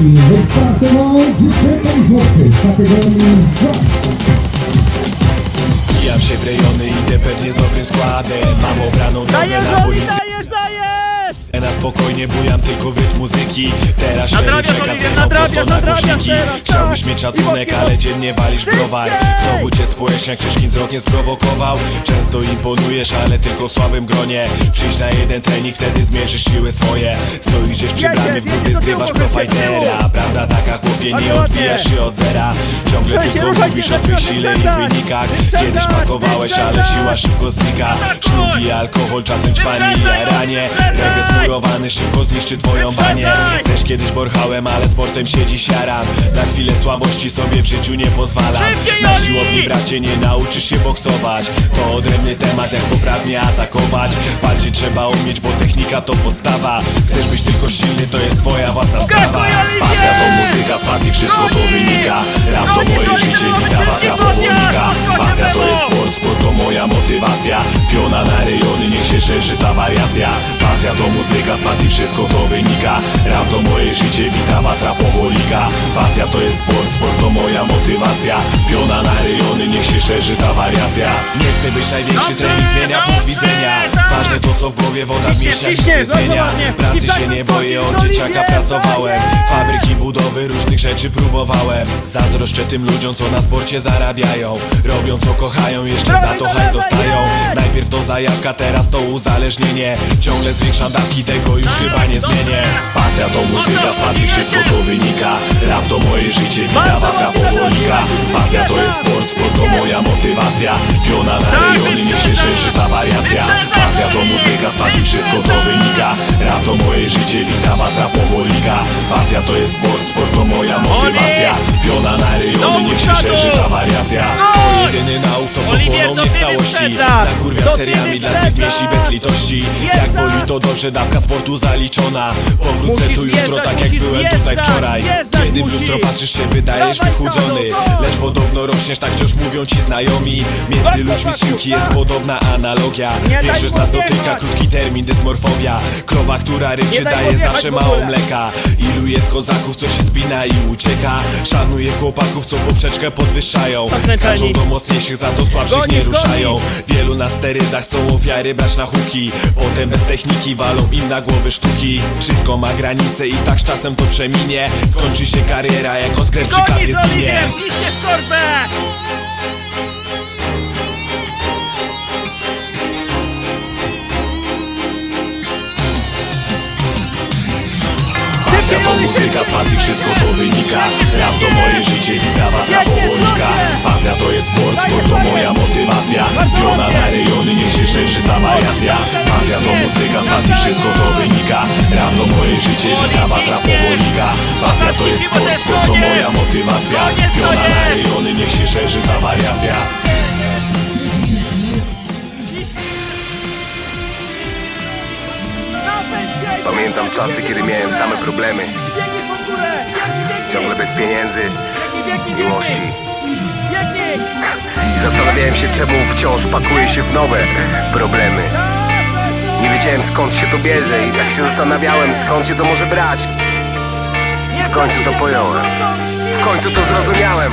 I wystartował dziewczęta i chłopcy w kategorii szok. Wbijam się w rejony, idę pewnie z dobrym składem Mam obraną drogę na policję dajesz, dajesz! Na spokojnie bujam tylko rytm muzyki Teraz Nadrabiasz, szereg przekaz Oliwier, jechał prosto nadrabiasz, na nadrabiasz głośniki teraz, Chciałbyś tak. mieć szacunek, I ale dziennie walisz browar Szybciej! Znowu cię społeczniak ciężkim wzrokiem sprowokował Często imponujesz, ale tylko w słabym gronie Przyjdź na jeden trening, wtedy zmierzysz siły swoje Stoisz gdzieś przy bramie, w do zgrywasz profajtera. Prawda? Taka chłopie, nie odbijasz się od zera. Ciągle tylko mówisz o zaczynaj, sile i wynikach. Kiedyś pakowałeś, ale siła szybko znika. Szlugi, alkohol, czasem ćwani i jaranie. Regres murowany szybko zniszczy twoją banię. Też kiedyś borchałem, ale sportem się dziś jaram Na chwilę słabości sobie w życiu nie pozwalam. Na siłowni bracie nie nauczysz się boksować. To odrębny temat jak poprawnie atakować. Walczyć trzeba umieć, bo technika to podstawa. Chcesz być tylko silny, to jest twoja własna sprawa! Pasja to muzyka, z pasji wszystko to wynika. Rap to moje życie, witam was goni, Pasja to jest sport, sport to moja motywacja. Piona na rejony, niech się szerzy ta wariacja. Pasja to muzyka, z pasji wszystko to wynika. Rap to moje życie, witam was rapoholika Pasja to jest sport, sport to moja motywacja. Piona na rejony, niech się szerzy ta wariacja. Nie chcę być największy, trening zmienia punkt widzenia co w głowie, woda mieściach nic nie zmienia. Pracy I tak się nie boję, od dzieciaka pracowałem. tak. Fabryki budowy różnych rzeczy próbowałem. Zazdroszczę tym ludziom, co na sporcie zarabiają. Robią co kochają, jeszcze za to hajs dostają. Najpierw to zajawka, teraz to uzależnienie. Ciągle zwiększam dawki, tego już chyba nie zmienię. Pasja to muzyka, z pasji wszystko to wynika. Rap to moje życie, witam was rapoholika Pasja to jest sport, sport to moja motywacja. Piona na rejony, niech się szerzy ta wariacja Pasja to muzyka, z pasji wszystko to wynika. Rap to moje życie, witam was rapoholika Pasja to jest sport, sport to moja motywacja. Piona na rejony, niech się szerzy ta wariacja. To jedyny nauk, co mnie w całości. Nakurwiam seriami dla swych mieści bez litości. Jak boli to dobrze, dawka sportu zaliczona. Powrócę tu jutro, tak jak byłem tutaj wczoraj Kiedy w lustro patrzysz się, wydajesz wychudzony. Go! Lecz podobno rośniesz, tak wciąż mówią ci znajomi. Między ludźmi z siłki jest podobna analogia. Większość nas dotyka, krótki termin, dysmorfobia. Krowa, która daj daje zawsze mało mleka. Ilu jest kozaków, co się spina i ucieka? Szanuję chłopaków, co poprzeczkę podwyższają. Zakręceni. Skaczą do mocniejszych, za to słabszych nie ruszają. Wielu na sterydach są ofiary brać na huki. Potem bez techniki walą im na głowy sztuki. Wszystko ma granice i tak z czasem to przeminie. Skończy się kariera, jako z zginie Oliwierem, ciśnie w korbę! Pasja to muzyka, z pasji wszystko to wynika. Rap to moje życie, wita was rapoholika Pasja to jest sport, sport to moja motywacja. Piona na rejony, niech się szerzy ta wariacja Pasja to muzyka, z pasji wszystko to wynika. Rap to moje życie, wita was rapoholika Pasja to jest sport, sport to moja Pamiętam czasy, kiedy miałem same problemy! Ciągle bez pieniędzy, miłości! I zastanawiałem się, czemu wciąż pakuję się w nowe problemy! Nie wiedziałem skąd się to bierze i tak się zastanawiałem, skąd się to może brać w końcu to pojąłem. W końcu to zrozumiałem